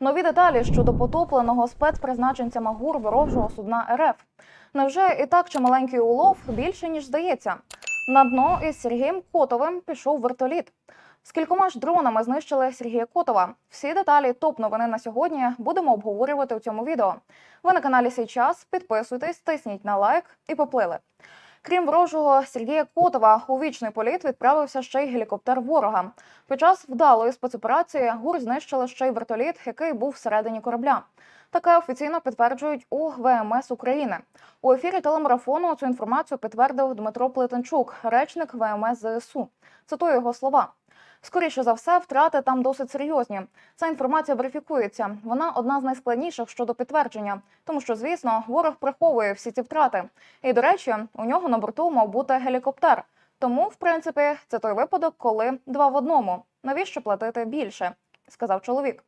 Нові деталі щодо потопленого спецпризначенцями ГУР ворожого судна РФ. Невже і так чималенький улов більше ніж здається? На дно із Сергієм Котовим пішов вертоліт. З кількома ж дронами знищили Сергія Котова. Всі деталі топ новини на сьогодні будемо обговорювати у цьому відео. Ви на каналі Сей час. Підписуйтесь, тисніть на лайк і поплили. Крім ворожого Сергія Котова, у вічний політ відправився ще й гелікоптер ворога. Під час вдалої спецоперації ГУР знищили ще й вертоліт, який був всередині корабля. Таке офіційно підтверджують у ВМС України. У ефірі телемарафону цю інформацію підтвердив Дмитро Плетенчук, речник ВМС ЗСУ. Цитую його слова. Скоріше за все, втрати там досить серйозні. Ця інформація верифікується. Вона одна з найскладніших щодо підтвердження, тому що, звісно, ворог приховує всі ці втрати. І до речі, у нього на борту мав бути гелікоптер. Тому, в принципі, це той випадок, коли два в одному. Навіщо платити більше? Сказав чоловік.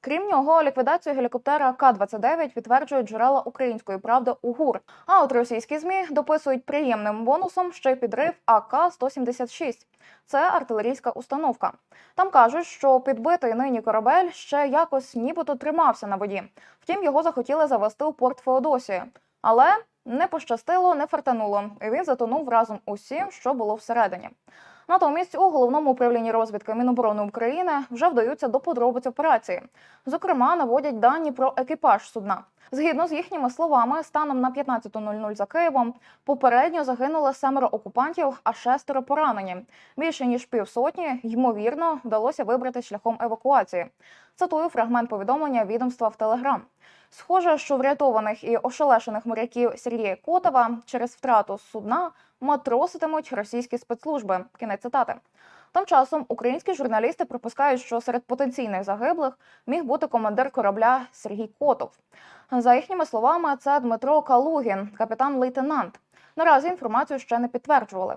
Крім нього, ліквідацію гелікоптера К-29 підтверджують джерела української правди у ГУР. А от російські змі дописують приємним бонусом ще підрив АК-176. Це артилерійська установка. Там кажуть, що підбитий нині корабель ще якось нібито тримався на воді. Втім, його захотіли завести у порт Феодосії. Але не пощастило, не фартануло, і він затонув разом усім, що було всередині. Натомість у головному управлінні розвідки Міноборони України вже вдаються до подробиць операції. Зокрема, наводять дані про екіпаж судна. Згідно з їхніми словами, станом на 15.00 за Києвом попередньо загинуло семеро окупантів, а шестеро поранені. Більше ніж півсотні, ймовірно, вдалося вибрати шляхом евакуації. Цитую фрагмент повідомлення відомства в Телеграм. Схоже, що врятованих і ошелешених моряків Сергія Котова через втрату судна матроситимуть російські спецслужби. Кінець цитати. Тим часом українські журналісти припускають, що серед потенційних загиблих міг бути командир корабля Сергій Котов. За їхніми словами, це Дмитро Калугін, капітан-лейтенант. Наразі інформацію ще не підтверджували.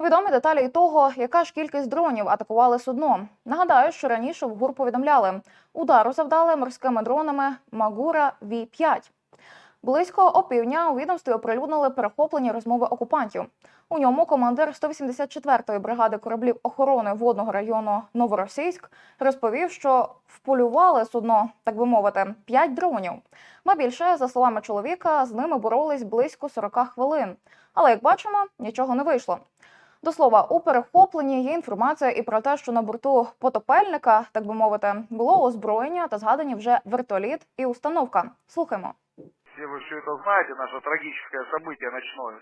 Відомі деталі і того, яка ж кількість дронів атакували судно. Нагадаю, що раніше в ГУР повідомляли, удару завдали морськими дронами Магура Ві 5 Близько опівдня у відомстві оприлюднили перехоплені розмови окупантів. У ньому командир 184-ї бригади кораблів охорони водного району Новоросійськ розповів, що вполювали судно, так би мовити, 5 дронів. Ба більше, за словами чоловіка, з ними боролись близько 40 хвилин. Але як бачимо, нічого не вийшло. До слова, у перехопленні є інформація і про те, що на борту потопельника, так би мовити, було озброєння та згадані вже вертоліт і установка. Слухаймо. Все вы все это знаете, наше трагическое событие ночное.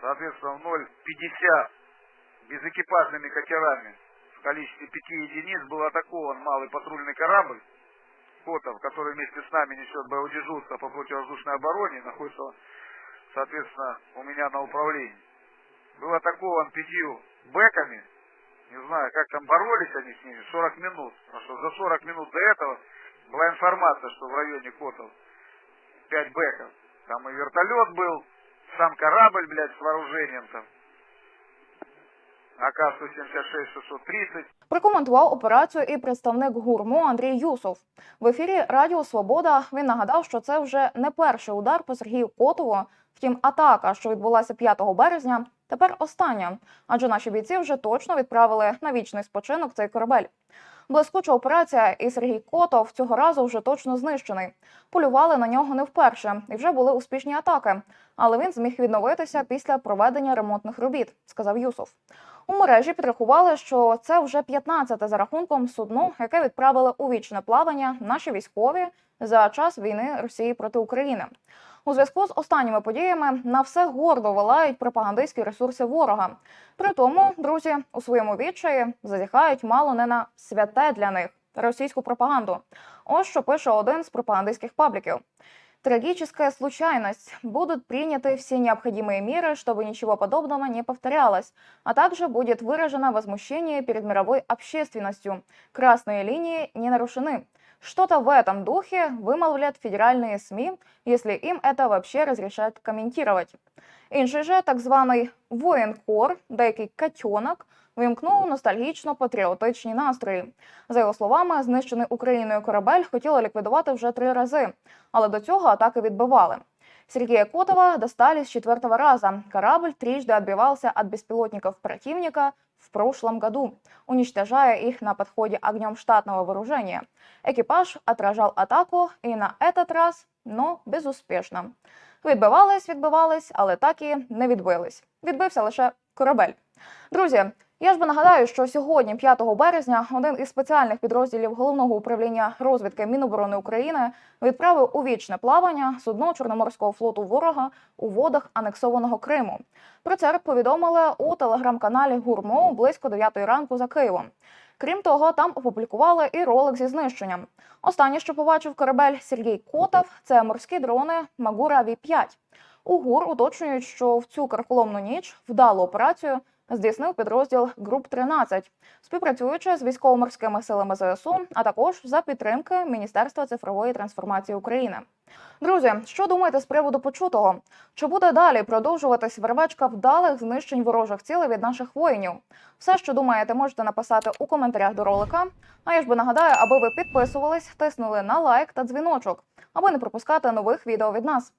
Соответственно, в 0,50 безэкипажными катерами в количестве пяти единиц был атакован малый патрульный корабль Котов, который вместе с нами несет боевое дежурство по противовоздушной обороне, находится, соответственно, у меня на управлении. Был атакован пятью бэками, не знаю, как там боролись они с ними, 40 минут. Потому что за 40 минут до этого была информация, что в районе Котов 5 бэков. Там и вертолет был, сам корабль, блядь, с вооружением там. АК-176-630. Прокоментував операцію і представник гурму Андрій Юсов. В ефірі Радіо Свобода він нагадав, що це вже не перший удар по Сергію Котову. Втім, атака, що відбулася 5 березня, тепер остання, адже наші бійці вже точно відправили на вічний спочинок цей корабель. Блискуча операція, і Сергій Котов цього разу вже точно знищений. Полювали на нього не вперше, і вже були успішні атаки. Але він зміг відновитися після проведення ремонтних робіт, сказав Юсов. У мережі підрахували, що це вже 15-те за рахунком судно, яке відправили у вічне плавання наші військові за час війни Росії проти України. У зв'язку з останніми подіями на все гордо вилають пропагандистські ресурси ворога. При тому, друзі, у своєму відчаї зазіхають мало не на святе для них російську пропаганду. Ось що пише один з пропагандистських пабліків. Трагическая случайность. Будут приняты все необходимые меры, чтобы ничего подобного не повторялось, а также будет выражено возмущение перед мировой общественностью. Красные линии не нарушены. Что-то в этом духе вымолвлят федеральные СМИ, если им это вообще разрешают комментировать. Інший же так званий воєнкор, деякий катьонок, вимкнув ностальгічно патріотичні настрої. За його словами, знищений Україною корабель хотіли ліквідувати вже три рази, але до цього атаки відбивали. Сергея Котова достали с четвертого раза. Корабль трижды отбивался от беспилотников противника, в прошлом году, уничтожая их на подходе огнем штатного вооружения. Экипаж отражал атаку и на этот раз, но безуспішно. Відбивались, відбивались, але так і не відбились. Відбився лише корабель. Друзі, я ж би нагадаю, що сьогодні, 5 березня, один із спеціальних підрозділів головного управління розвідки Міноборони України відправив у вічне плавання судно Чорноморського флоту ворога у водах анексованого Криму. Про це повідомили у телеграм-каналі Гурмо близько 9 ранку за Києвом. Крім того, там опублікували і ролик зі знищенням. Останнє, що побачив корабель Сергій Котов, це морські дрони Магура Ві 5 У ГУР уточнюють, що в цю карколомну ніч вдалу операцію здійснив підрозділ Груп 13 співпрацюючи з військово-морськими силами ЗСУ, а також за підтримки Міністерства цифрової трансформації України. Друзі, що думаєте з приводу почутого? Чи буде далі продовжуватись вервечка вдалих знищень ворожих цілей від наших воїнів? Все, що думаєте, можете написати у коментарях до ролика. А я ж би нагадаю, аби ви підписувались, тиснули на лайк та дзвіночок, аби не пропускати нових відео від нас.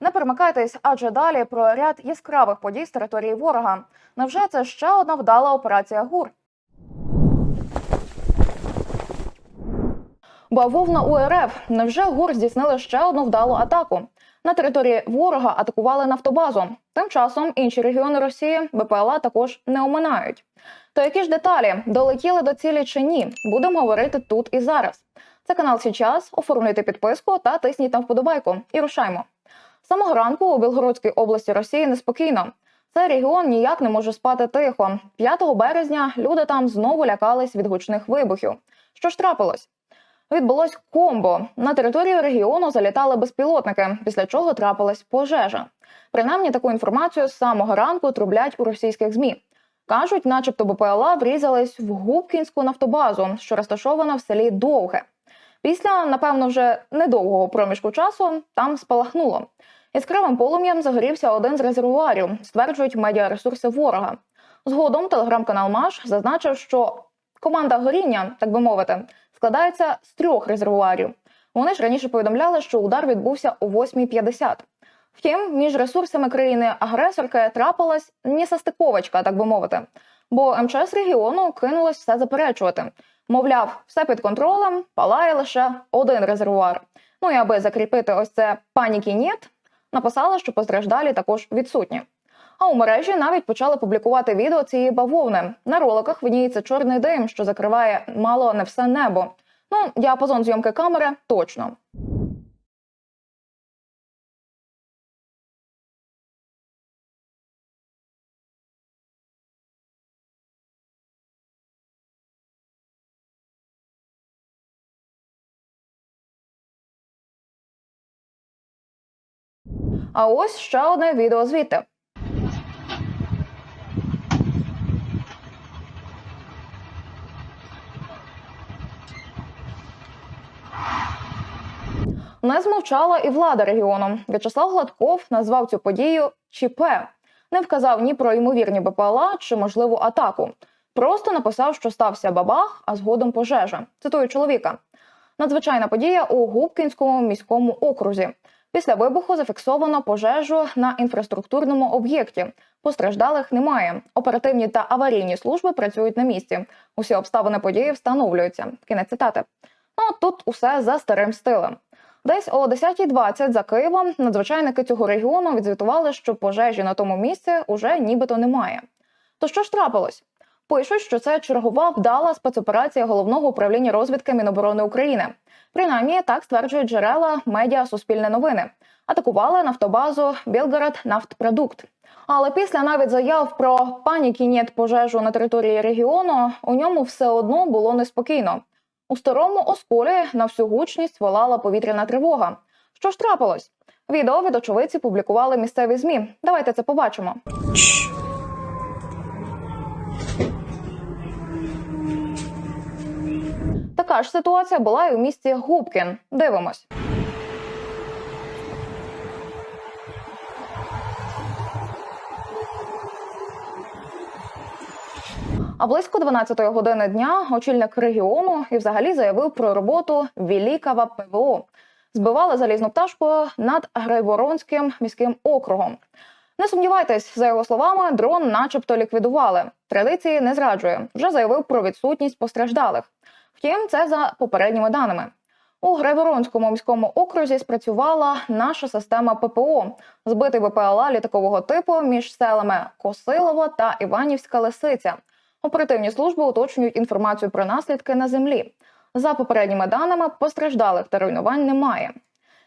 Не перемикайтесь, адже далі про ряд яскравих подій з території ворога. Невже це ще одна вдала операція ГУР? Бавовна УРФ. Невже ГУР здійснили ще одну вдалу атаку? На території ворога атакували нафтобазу. Тим часом інші регіони Росії БПЛА також не оминають. То які ж деталі долетіли до цілі чи ні? Будемо говорити тут і зараз. Це канал Січас. Оформлюйте підписку та тисніть на вподобайку. І рушаймо. Самого ранку у Білгородській області Росії неспокійно. Цей регіон ніяк не може спати тихо. 5 березня люди там знову лякались від гучних вибухів. Що ж трапилось? Відбулось комбо. На територію регіону залітали безпілотники, після чого трапилась пожежа. Принаймні таку інформацію з самого ранку трублять у російських змі. Кажуть, начебто БПЛА врізались в Губкінську нафтобазу, що розташована в селі Довге. Після, напевно, вже недовгого проміжку часу там спалахнуло. Яскравим полум'ям загорівся один з резервуарів, стверджують медіаресурси ворога. Згодом телеграм-канал Маш зазначив, що команда горіння, так би мовити, складається з трьох резервуарів. Вони ж раніше повідомляли, що удар відбувся о 8.50. Втім, між ресурсами країни-агресорки трапилась несостиковочка, так би мовити. Бо МЧС регіону кинулось все заперечувати. Мовляв, все під контролем, палає лише один резервуар. Ну і аби закріпити ось це паніки «нєт», написала, що постраждалі також відсутні. А у мережі навіть почали публікувати відео цієї бавовни. На роликах видніється чорний дим, що закриває мало не все небо. Ну, діапазон зйомки камери точно. А ось ще одне відео звідти. Не змовчала і влада регіону. В'ячеслав Гладков назвав цю подію ЧП. Не вказав ні про ймовірні БПЛА чи можливу атаку. Просто написав, що стався бабах, а згодом пожежа. Цитую чоловіка. Надзвичайна подія у Губкінському міському окрузі. Після вибуху зафіксовано пожежу на інфраструктурному об'єкті. Постраждалих немає. Оперативні та аварійні служби працюють на місці. Усі обставини події встановлюються. Кінець цитати. Ну тут усе за старим стилем. Десь о 10.20 за Києвом надзвичайники цього регіону відзвітували, що пожежі на тому місці уже нібито немає. То що ж трапилось? Пишуть, що це чергова вдала спецоперація головного управління розвідки Міноборони України. Принаймні так стверджують джерела медіа Суспільне новини. Атакували нафтобазу Білгород Нафтпродукт. Але після навіть заяв про паніки нєт пожежу на території регіону у ньому все одно було неспокійно. У старому осколі на всю гучність волала повітряна тривога. Що ж трапилось? Відео від очевидці публікували місцеві змі. Давайте це побачимо. Така ж ситуація була і у місті Губкін. Дивимось. А близько 12 години дня очільник регіону і взагалі заявив про роботу Великого ПВО. Збивали залізну пташку над Грайворонським міським округом. Не сумнівайтесь, за його словами, дрон, начебто, ліквідували. Традиції не зраджує. Вже заявив про відсутність постраждалих. Втім, це за попередніми даними. У Грайворонському міському окрузі спрацювала наша система ППО, збитий БПЛА літакового типу між селами Косилово та Іванівська Лисиця. Оперативні служби уточнюють інформацію про наслідки на землі. За попередніми даними, постраждалих та руйнувань немає.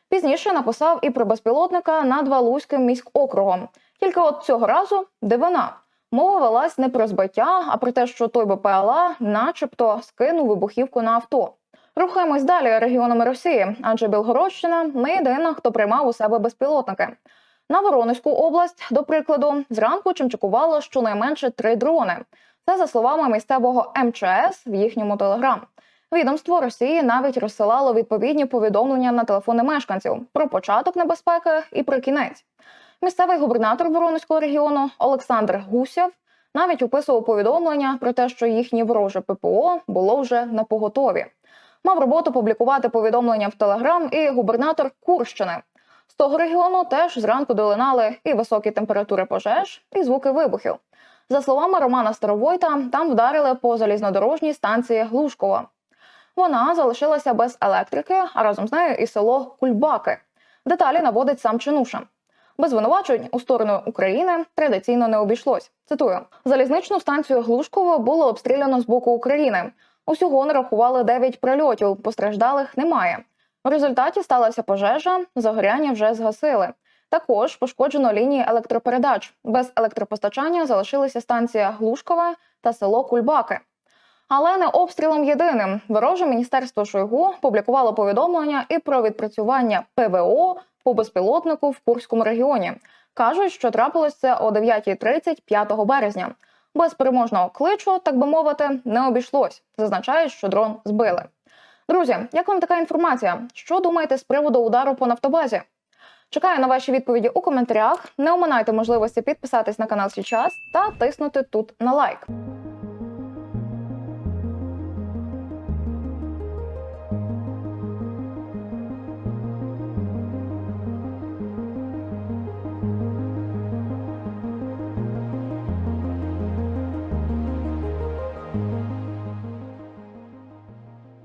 Пізніше написав і про безпілотника над Валузьким міськокругом. Тільки от цього разу дивина. Мова велась не про збиття, а про те, що той БПЛА, начебто, скинув вибухівку на авто. Рухаємось далі регіонами Росії, адже Білгородщина не єдина, хто приймав у себе безпілотники. На Воронезьку область, до прикладу, зранку чимчикувало щонайменше три дрони. Це за словами місцевого МЧС в їхньому телеграм. Відомство Росії навіть розсилало відповідні повідомлення на телефони мешканців про початок небезпеки і про кінець. Місцевий губернатор Воронезького регіону Олександр Гусєв навіть описував повідомлення про те, що їхнє вороже ППО було вже на поготові. Мав роботу публікувати повідомлення в Телеграм і губернатор Курщини. З того регіону теж зранку долинали і високі температури пожеж, і звуки вибухів. За словами Романа Старовойта, там вдарили по залізнодорожній станції Глушкова. Вона залишилася без електрики, а разом з нею і село Кульбаки. Деталі наводить сам Чинуша. Без звинувачень у сторону України традиційно не обійшлось. Цитую: залізничну станцію Глушково було обстріляно з боку України. Усього нарахували 9 прильотів, постраждалих немає. У результаті сталася пожежа, загоряння вже згасили. Також пошкоджено лінії електропередач. Без електропостачання залишилися станція Глушкове та село Кульбаки. Але не обстрілом єдиним. Вороже міністерство Шойгу публікувало повідомлення і про відпрацювання ПВО по безпілотнику в Курському регіоні. Кажуть, що трапилось це о 9.30 5 березня. Без переможного кличу, так би мовити, не обійшлось. Зазначають, що дрон збили. Друзі, як вам така інформація? Що думаєте з приводу удару по нафтобазі? Чекаю на ваші відповіді у коментарях. Не оминайте можливості підписатись на канал сейчас та тиснути тут на лайк.